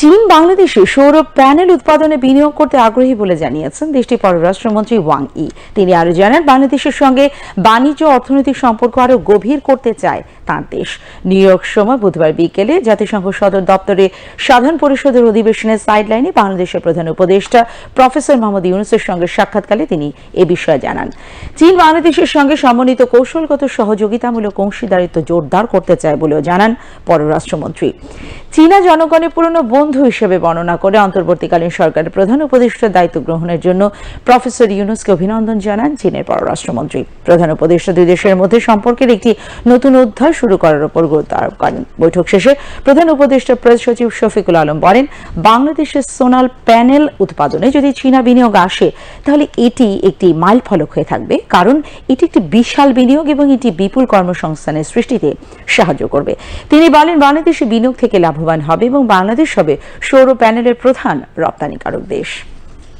চীন বাংলাদেশে সৌর প্যানেল উৎপাদনে বিনিয়োগ করতে আগ্রহী বলে জানিয়েছেন দেশটির পররাষ্ট্রমন্ত্রী ওয়াং ই। তিনি আরও জানান, বাংলাদেশের সঙ্গে বাণিজ্য অর্থনৈতিক সম্পর্ক আরও গভীর করতে চায় তার দেশ। নিউ ইয়র্ক সময় বুধবার বিকেলে জাতিসংঘ সদর দপ্তরে সাধারণ পরিষদের অধিবেশনের সাইডলাইনে বাংলাদেশের প্রধান উপদেষ্টা প্রফেসর মোহাম্মদ ইউনুসের সঙ্গে সাক্ষাৎকালে তিনি এ বিষয়ে জানান। চীন বাংলাদেশের সঙ্গে সমন্বিত কৌশলগত সহযোগিতামূলক অংশীদারিত্ব জোরদার করতে চায় বলেও জানান পররাষ্ট্রমন্ত্রী। চীনা জনগণের পুরনো বন্ধু হিসেবে বর্ণনা করে অন্তর্বর্তীকালীন সরকারের প্রধান উপদেষ্টার দায়িত্ব গ্রহণের জন্য প্রফেসর ইউনুসকে অভিনন্দন জানান চীনের পররাষ্ট্রমন্ত্রী। প্রধান উপদেষ্টা দুই দেশের মধ্যে সম্পর্কের একটি নতুন অধ্যায় শুরু করার উপর গুরুত্ব আরোপ করেন। বৈঠক শেষে প্রধান উপদেষ্টা প্রেস সচিব শফিকুল আলম বলেন, বাংলাদেশের সোনাল প্যানেল উৎপাদনে যদি চীনা বিনিয়োগ আসে, তাহলে এটি একটি মাইল ফলক হয়ে থাকবে, কারণ এটি একটি বিশাল বিনিয়োগ এবং এটি বিপুল কর্মসংস্থানের সৃষ্টিতে সাহায্য করবে। তিনি বলেন, বাংলাদেশে বিনিয়োগ থেকে লাভবান হবে এবং বাংলাদেশ হবে সৌর প্যানেলের প্রধান রপ্তানিকারক দেশ।